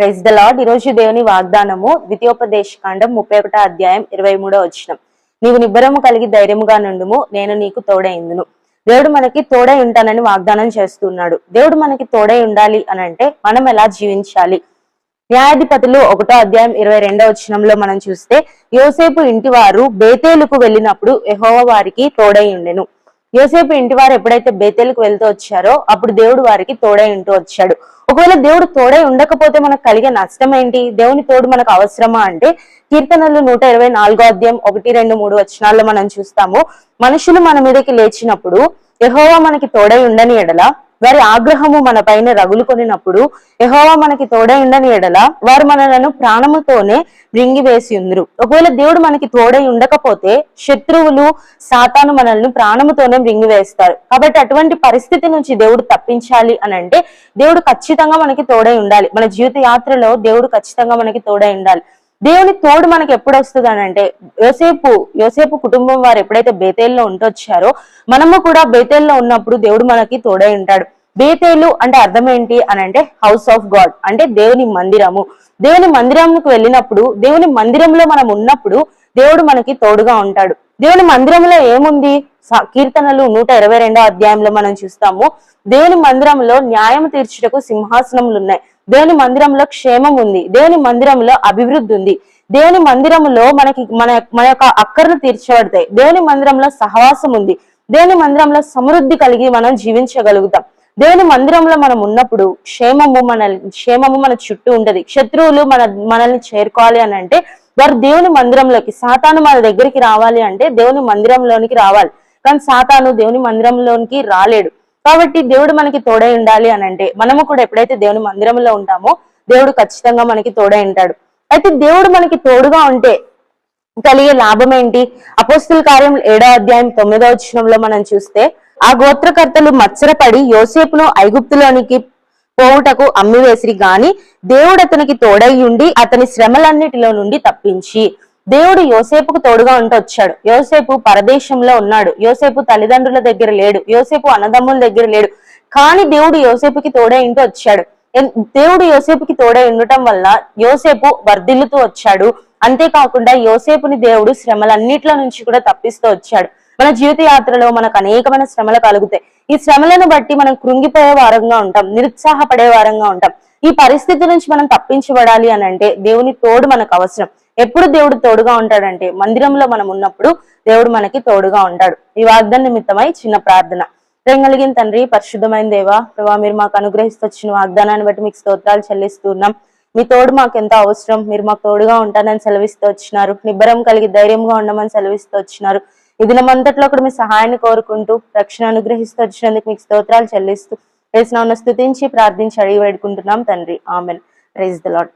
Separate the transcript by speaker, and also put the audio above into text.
Speaker 1: Praise the lord ఈరోజు దేవుని వాగ్దానము ద్వితీయోపదేశ కాండం ముప్పై ఒకటో అధ్యాయం ఇరవై మూడో వచ్చినం నీవు నిబ్బరము కలిగి ధైర్యముగా నుండుము నేను నీకు తోడైందును దేవుడు మనకి తోడై ఉంటానని వాగ్దానం చేస్తున్నాడు. దేవుడు మనకి తోడై ఉండాలి అని అంటే మనం ఎలా జీవించాలి? న్యాయాధిపతులు ఒకటో అధ్యాయం ఇరవై రెండో వచనంలో మనం చూస్తే యోసేపు ఇంటి వారు బేతేలుకు వెళ్ళినప్పుడు ఎహోవ వారికి తోడై ఉండెను. యోసేపు ఇంటి వారు ఎప్పుడైతే బేతేలుకు వెళ్తూ వచ్చారో అప్పుడు దేవుడు వారికి తోడై ఉంటూ వచ్చాడు. ఒకవేళ దేవుడు తోడై ఉండకపోతే మనకు కలిగే నష్టం ఏంటి? దేవుని తోడు మనకు అవసరమా అంటే కీర్తనలు నూట ఇరవై నాలుగో అధ్యాయం ఒకటి రెండు మూడు వచనాల్లో మనం చూస్తాము. మనుషులు మన మీదకి లేచినప్పుడు యహోవా మనకి తోడై ఉండని ఎడల వారి ఆగ్రహము మన పైన రగులుకొనినప్పుడు యహోవా మనకి తోడై ఉండని ఎడల వారు మనలను ప్రాణముతోనే మృంగివేసి ఉందరు ఒకవేళ దేవుడు మనకి తోడై ఉండకపోతే శత్రువులు సాతాను మనల్ని ప్రాణముతోనే మృంగివేస్తారు. కాబట్టి అటువంటి పరిస్థితి నుంచి దేవుడు తప్పించాలి అని అంటే దేవుడు ఖచ్చితంగా మనకి తోడై ఉండాలి. మన జీవిత యాత్రలో దేవుడు ఖచ్చితంగా మనకి తోడై ఉండాలి. దేవుని తోడు మనకి ఎప్పుడు వస్తుంది అని అంటే యోసేపు యోసేపు కుటుంబం వారు ఎప్పుడైతే బేతేల్లో ఉంటొచ్చారో మనము కూడా బేతేల్లో ఉన్నప్పుడు దేవుడు మనకి తోడై ఉంటాడు. బేతేలు అంటే అర్థం ఏంటి అని అంటే హౌస్ ఆఫ్ గాడ్ అంటే దేవుని మందిరము. దేవుని మందిరంకు వెళ్ళినప్పుడు దేవుని మందిరంలో మనం ఉన్నప్పుడు దేవుడు మనకి తోడుగా ఉంటాడు. దేవుని మందిరంలో ఏముంది? కీర్తనలు నూట ఇరవై రెండో అధ్యాయంలో మనం చూస్తాము. దేవుని మందిరంలో న్యాయం తీర్చుటకు సింహాసనములు ఉన్నాయి దేవుని మందిరంలో క్షేమం ఉంది. దేవుని మందిరంలో అభివృద్ధి ఉంది. దేవుని మందిరంలో మనకి మన మన యొక్క అక్కర్లు తీర్చబడతాయి. దేవుని మందిరంలో సహవాసం ఉంది. దేవుని మందిరంలో సమృద్ధి కలిగి మనం జీవించగలుగుతాం. దేవుని మందిరంలో మనం ఉన్నప్పుడు క్షేమము మన క్షేమము మన చుట్టూ ఉంటది. శత్రువులు మన మనల్ని చేరుకోవాలి అని అంటే వారు దేవుని మందిరంలోకి సాతాను మన దగ్గరికి రావాలి అంటే దేవుని మందిరంలోనికి రావాలి. కానీ సాతాను దేవుని మందిరంలోనికి రాలేడు. కాబట్టి దేవుడు మనకి తోడై ఉండాలి అని అంటే మనము కూడా ఎప్పుడైతే దేవుని మందిరంలో ఉంటామో దేవుడు ఖచ్చితంగా మనకి తోడై ఉంటాడు. అయితే దేవుడు మనకి తోడుగా ఉంటే కలిగే లాభం ఏంటి? అపోస్తుల కార్యం ఏడో అధ్యాయం తొమ్మిదో వచనంలో మనం చూస్తే ఆ గోత్రకర్తలు మచ్చరపడి యోసేపును ఐగుప్తులోనికి పోవుటకు అమ్మివేసిరి గాని దేవుడు అతనికి తోడై ఉండి అతని శ్రమలన్నిటిలో నుండి తప్పించి దేవుడు యోసేపుకు తోడుగా ఉంటూ వచ్చాడు. యోసేపు పరదేశంలో ఉన్నాడు. యోసేపు తల్లిదండ్రుల దగ్గర లేడు. యోసేపు అన్నదమ్ముల దగ్గర లేడు. కానీ దేవుడు యోసేపుకి తోడే ఇంటూ వచ్చాడు. దేవుడు యోసేపుకి తోడే ఉండటం వల్ల యోసేపు వర్ధిల్లుతూ వచ్చాడు. అంతేకాకుండా యోసేపుని దేవుడు శ్రమలన్నిట్లో నుంచి కూడా తప్పిస్తూ వచ్చాడు. మన జీవిత యాత్రలో మనకు అనేకమైన శ్రమలు కలుగుతాయి. ఈ శ్రమలను బట్టి మనం కృంగిపోయే వారంగా ఉంటాం. నిరుత్సాహపడే వారంగా ఉంటాం. ఈ పరిస్థితి నుంచి మనం తప్పించబడాలి అని అంటే దేవుని తోడు మనకు అవసరం. ఎప్పుడు దేవుడు తోడుగా ఉంటాడంటే మందిరంలో మనం ఉన్నప్పుడు దేవుడు మనకి తోడుగా ఉంటాడు. ఈ వాగ్దాన నిమిత్తమై చిన్న ప్రార్థన. ప్రేమ కలిగిన తండ్రి పరిశుద్ధమైన దేవా ప్రభా మీరు మాకు అనుగ్రహిస్తొచ్చిన వాగ్దానాన్ని బట్టి మీకు స్తోత్రాలు చెల్లిస్తున్నాం మీ తోడు మాకు ఎంతో అవసరం. మీరు మాకు తోడుగా ఉంటానని సెలవిస్తూ వచ్చినారు నిబ్బరం కలిగి ధైర్యంగా ఉండమని సెలవిస్తూ వచ్చినారు ఈ దినమంతట్లో కూడా మీ సహాయాన్ని కోరుకుంటూ రక్షణ అనుగ్రహిస్తూ వచ్చినందుకు మీకు స్తోత్రాలు చెల్లిస్తూ వేసిన స్థుతించి ప్రార్థించి అడిగి వేడుకుంటున్నాం తండ్రి. ఆమెన్. Praise the lord